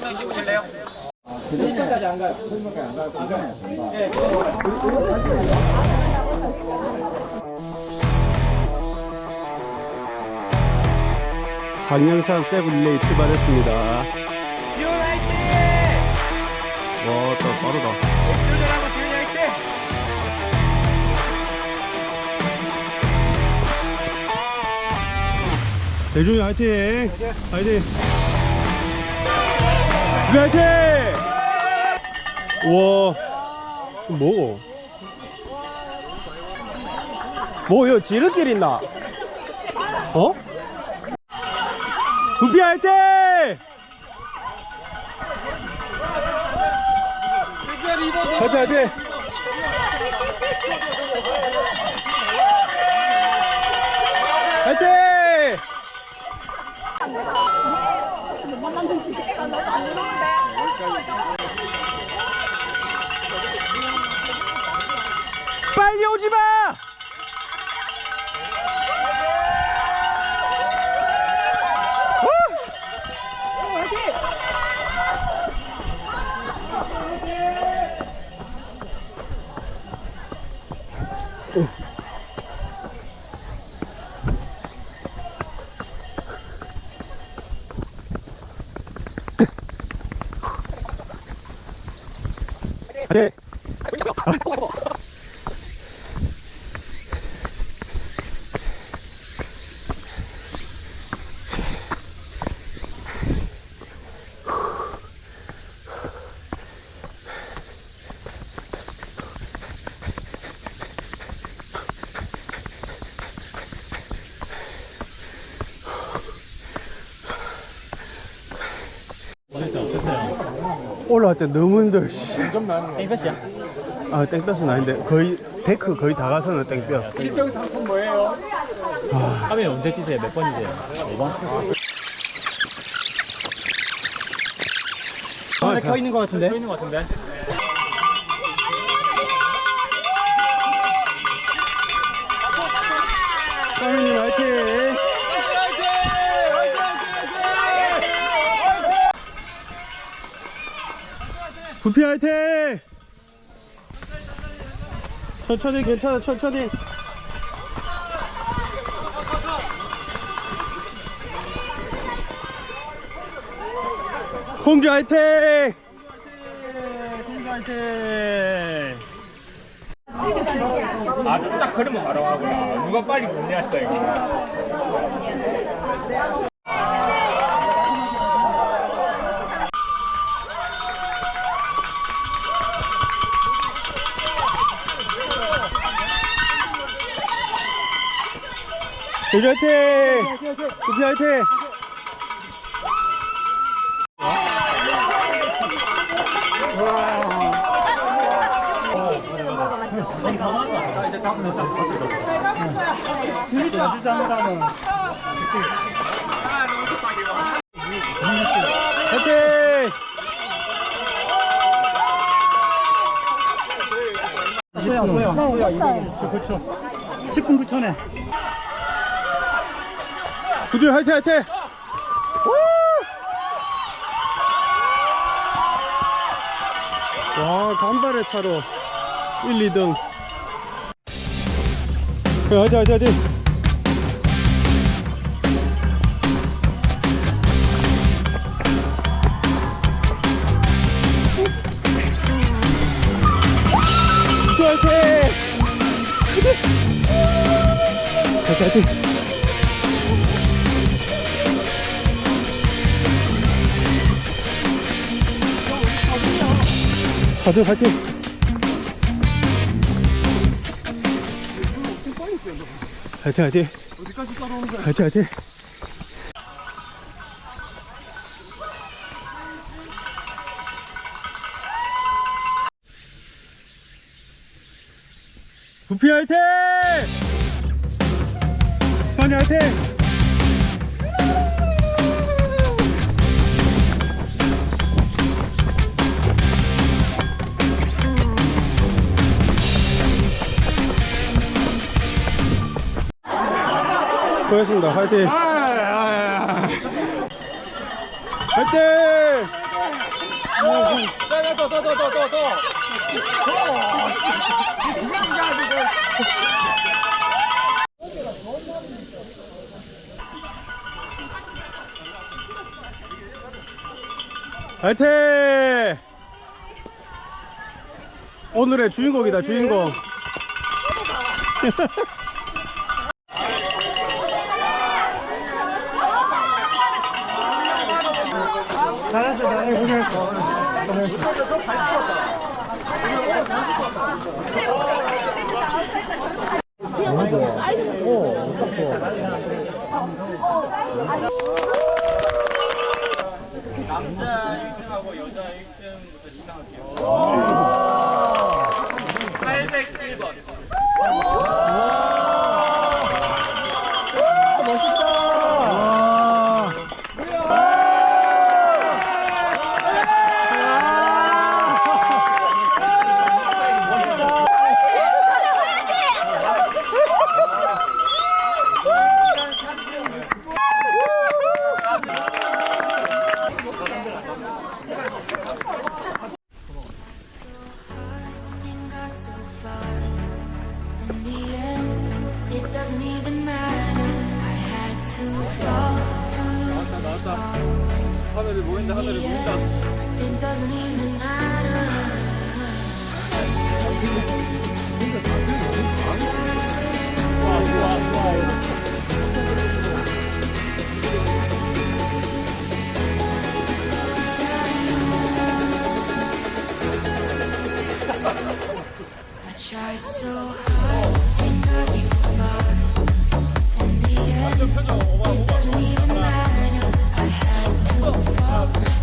명 씹으실래요? 광양산 세블레이 출발했습니다. 와, 또 빠르다. 옥수들하고 지원 화이팅! 화이팅! 화이팅! 우와, 뭐? 뭐, 여기 지름길 있나? 어? 부피 화이팅! 화이팅, 화이팅! 화이팅! 네. 올라갈 때 너무 힘들어. 씨. 땡볕이야. 아, 땡볕은 아닌데 거의 데크 거의 다 가서는 땡볕. 1등 상품 뭐예요? 화면 언제 뛰세요? 몇 번이세요? 5번? 아, 켜 있는 것 같은데? 서 있는 것 같은데? 부피 화이팅! 천천히 괜찮아 천천히 공주 화이팅! 공주 화이팅! 아, 좀 딱 걸으면 바로 하구나. 누가 빨리 분리했어, 이거. 공주 화이팅! 부피 화이팅! 화이팅! 소야, 소야. 소야, 이거. 그렇죠. 10분 9천에. 구주 화이팅 화이팅! 우! 와 간발의 차로 1, 2등 화이팅 화이팅 화이팅! 화이팅 화이팅! 다들 화이팅! 화이팅 화이팅! 어디까지 따라오는 거야? 화이팅 화이팅! 부피 화이팅! 선이 화이팅! 수고했습니다. 화이팅! 아, 아, 아. 화이팅! 화이팅! 오늘의 주인공이다, 주인공. 남자 1등하고 여자 1등부터 시작할게요. All. 하늘이 보인다, 하늘이 보인다. Even matter. I tried so hard and got so far. In the end, it doesn't even matter. Up.